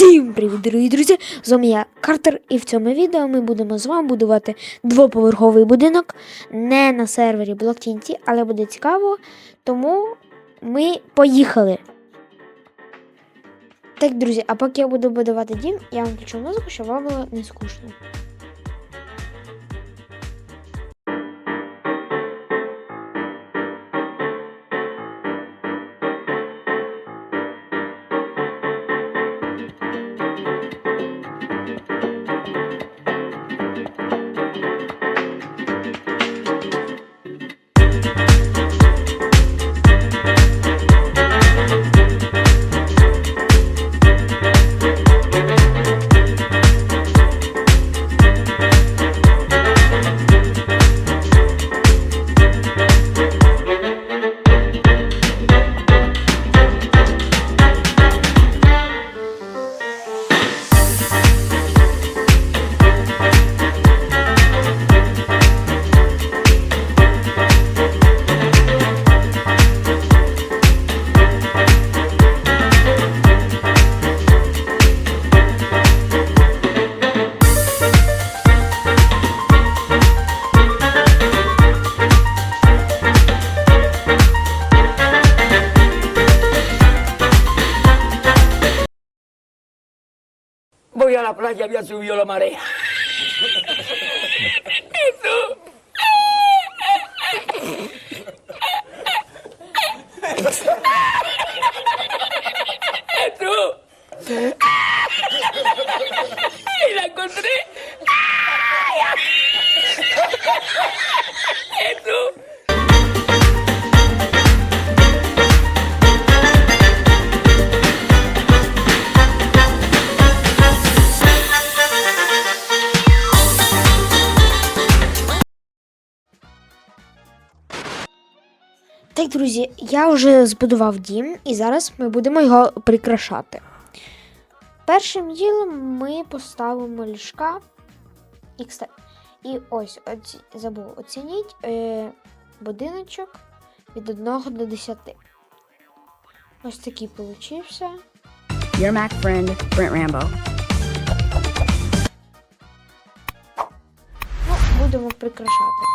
Всім привіт, дорогі друзі! З вами я Картер, і в цьому відео ми будемо з вами будувати двоповерховий будинок не на сервері BlockTNT, але буде цікаво, тому ми поїхали. Так, друзі, а поки я буду будувати дім, я вам включу музику, щоб вам було не скучно. A la playa, había subido la marea. ¡Jesús! ¡Y la encontré! ¡Jesús! Так, друзі, я вже збудував дім, і зараз ми будемо його прикрашати. Першим ділом ми поставимо ліжка. І, кста- і ось оці, забув оцініть е, будиночок від 1 до 10. Ось такий получився. Your Mac friend, Brent Rambo. Ну, будемо прикрашати.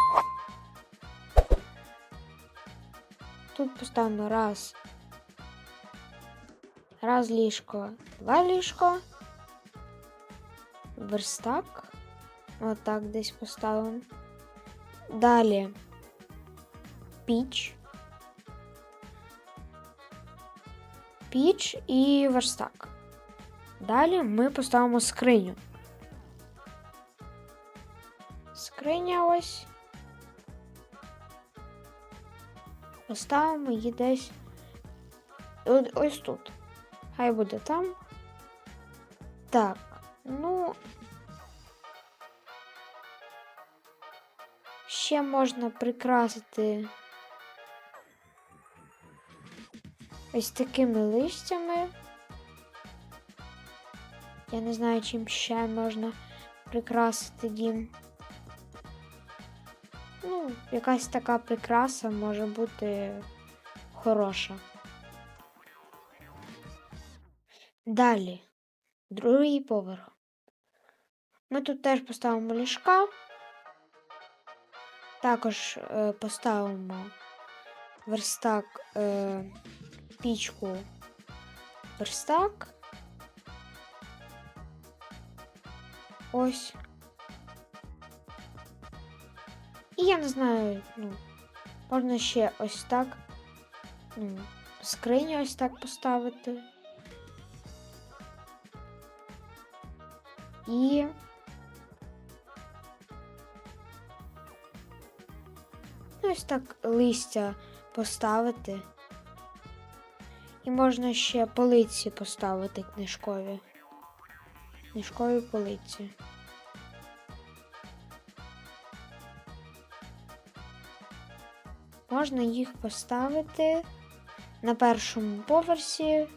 Тут поставимо раз. Раз ліжко, два ліжко. Верстак. Отак десь поставимо. Далі піч. Піч і верстак. Далі ми поставимо скриню. Скриня ось. Поставимо її десь ось тут. Хай буде там. Так, ну. Ще можна прикрасити ось такими листями. Я не знаю, чим ще можна прикрасити дім. Ну, якась така прикраса може бути хороша. Далі, другий поверх. Ми тут теж поставимо ліжка. Також е, поставимо верстак, е, пічку, верстак. Ось. І я не знаю, ну, можна ще ось так. Ну, скриню ось так поставити. І. Ну, ось так листя поставити. І можна ще полиці поставити книжкові. Книжкові полиці. Можна їх поставити на першому поверсі.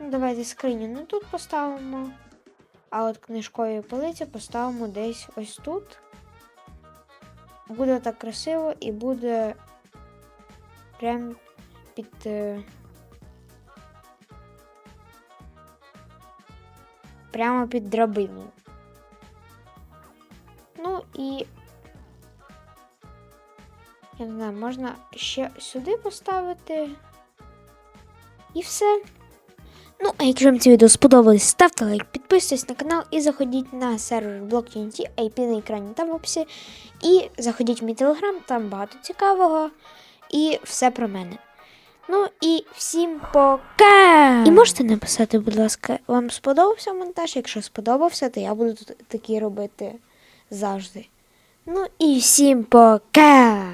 Ну, давайте скриню не тут поставимо. А от книжкові полиці поставимо десь ось тут. Буде так красиво і буде прям під. е, прямо під драбиною. Ну і. Я не знаю, можна ще сюди поставити. І все. Ну, а якщо вам це відео сподобалось, ставте лайк, підписуйтесь на канал і заходіть на сервер BlockUnity, IP на екрані там в описі. І заходіть в мій телеграм, там багато цікавого. І все про мене. Ну і всім пока! І можете написати, будь ласка, вам сподобався монтаж? Якщо сподобався, то я буду такі робити завжди. Ну і всім пока!